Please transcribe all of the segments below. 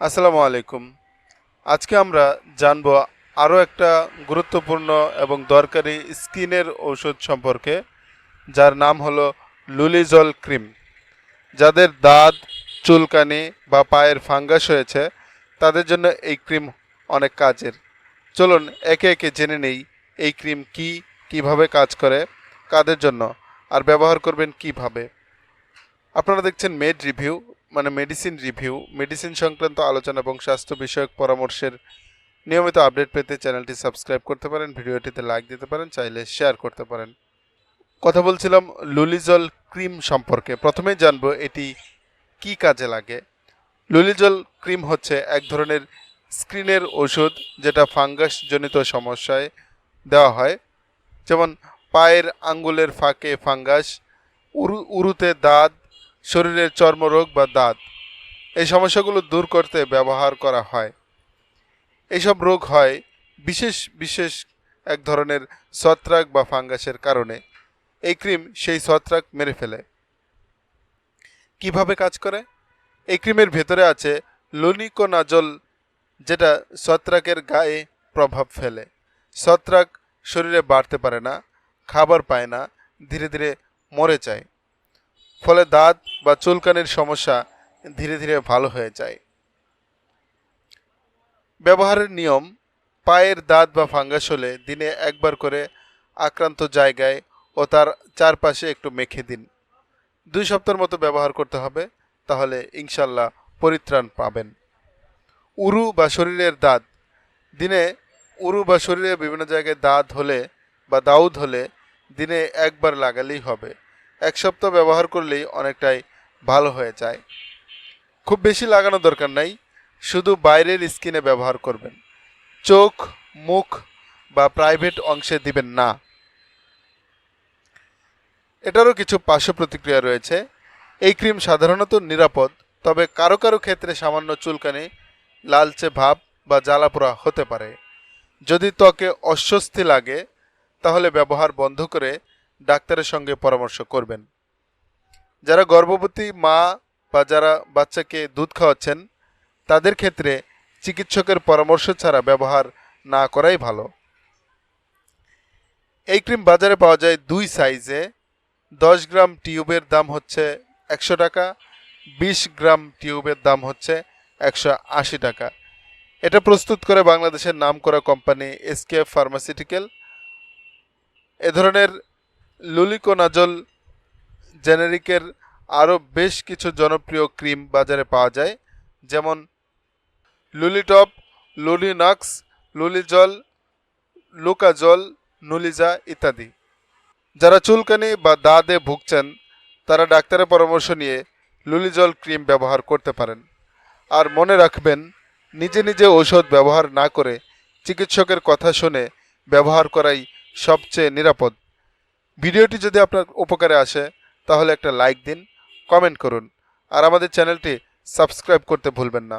আসসালামু আলাইকুম। আজকে আমরা জানব আরও একটা গুরুত্বপূর্ণ এবং দরকারি স্কিনের ঔষধ সম্পর্কে, যার নাম হলো লুলিজল ক্রিম। যাদের দাঁত, চুলকানি বা পায়ের ফাঙ্গাস হয়েছে, তাদের জন্য এই ক্রিম অনেক কাজের। চলুন একে একে জেনে নেই এই ক্রিম কি, কীভাবে কাজ করে, কাদের জন্য, আর ব্যবহার করবেন কীভাবে। আপনারা দেখছেন মেড রিভিউ মানে মেডিসিন রিভিউ মেডিসিন সংক্রান্ত আলোচনা এবং স্বাস্থ্য বিষয়ক পরামর্শের নিয়মিত আপডেট পেতে চ্যানেলটি সাবস্ক্রাইব করতে পারেন, ভিডিওটিতে লাইক দিতে পারেন, চাইলে শেয়ার করতে পারেন। কথা বলছিলাম লুলিজল ক্রিম সম্পর্কে। প্রথমেই জানব এটি কি কাজে লাগে। লুলিজল ক্রিম হচ্ছে এক ধরনের স্ক্রিনের ওষুধ যেটা ফাঙ্গাস জনিত সমস্যায় দেওয়া হয়। যেমন পায়ের আঙ্গুলের ফাঁকে ফাঙ্গাস উরু, উরুতে দাঁত শরীরের চর্মরোগ বা দাঁত, এই সমস্যাগুলো দূর করতে ব্যবহার করা হয়। এইসব রোগ হয় বিশেষ বিশেষ এক ধরনের ছত্রাক বা ফাঙ্গাসের কারণে। এই ক্রিম সেই ছত্রাক মেরে ফেলে। কীভাবে কাজ করে? এই ক্রিমের ভেতরে আছে লনিকোনাজল, যেটা ছত্রাকের গায়ে প্রভাব ফেলে। ছত্রাক শরীরে বাড়তে পারে না, খাবার পায় না, ধীরে ধীরে মরে যায়। ফলে দাঁত বা চুলকানির সমস্যা ধীরে ধীরে ভালো হয়ে যায়। ব্যবহারের নিয়ম, পায়ের দাঁত বা ফাঙ্গাস হলে দিনে একবার করে আক্রান্ত জায়গায় ও তার চারপাশে একটু মেখে দিন। দুই সপ্তাহের মতো ব্যবহার করতে হবে, তাহলে ইনশাল্লাহ পরিত্রাণ পাবেন। উরু বা শরীরের দাঁত, দিনে উরু বা শরীরে বিভিন্ন জায়গায় দাঁত হলে বা দাউদ হলে দিনে একবার লাগালেই হবে। এক সপ্তাহ ব্যবহার করলেই অনেকটাই ভালো হয়ে যায়। খুব বেশি লাগানো দরকার নাই, শুধু বাইরের স্কিনে ব্যবহার করবেন। চোখ, মুখ বা প্রাইভেট অংশে দিবেন না। এটারও কিছু পার্শ্ব প্রতিক্রিয়া রয়েছে। এই ক্রিম সাধারণত নিরাপদ, তবে কারও কারও ক্ষেত্রে সামান্য চুলকানি, লালচে ভাব বা জ্বালাপোড়া হতে পারে। যদি ত্বকে অস্বস্তি লাগে, তাহলে ব্যবহার বন্ধ করে ডাক্তারের সঙ্গে পরামর্শ করবেন। যারা গর্ভবতী মা বা যারা বাচ্চাকে দুধ খাওয়াচ্ছেন, তাদের ক্ষেত্রে চিকিৎসকের পরামর্শ ছাড়া ব্যবহার না করাই ভালো। এই ক্রিম বাজারে পাওয়া যায় দুই সাইজে। দশ গ্রাম টিউবের দাম হচ্ছে একশো টাকা, বিশ গ্রাম টিউবের দাম হচ্ছে একশো আশি টাকা। এটা প্রস্তুত করে বাংলাদেশের নামকরা কোম্পানি এসকে ফার্মাসিউটিক্যাল। এ ধরনের লুলিকোনাজল জেনেরিকের আরও বেশ কিছু জনপ্রিয় ক্রিম বাজারে পাওয়া যায়, যেমন লুলিটপ, লুলিনাক্স, লুলিজল, লুকাজল, নুলিজা ইত্যাদি। যারা চুলকানি বা দাঁতে ভুগছেন, তারা ডাক্তারের পরামর্শ নিয়ে লুলিজল ক্রিম ব্যবহার করতে পারেন। আর মনে রাখবেন, নিজে নিজে ঔষধ ব্যবহার না করে চিকিৎসকের কথা শুনে ব্যবহার করাই সবচেয়ে নিরাপদ। ভিডিওটি যদি আপনার উপকারে আসে, তাহলে একটা লাইক দিন কমেন্ট করুন, আর আমাদের চ্যানেলটি সাবস্ক্রাইব করতে ভুলবেন না।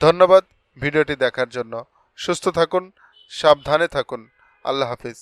ধন্যবাদ ভিডিওটি দেখার জন্য। সুস্থ থাকুন, সাবধানে থাকুন। আল্লাহ হাফিজ।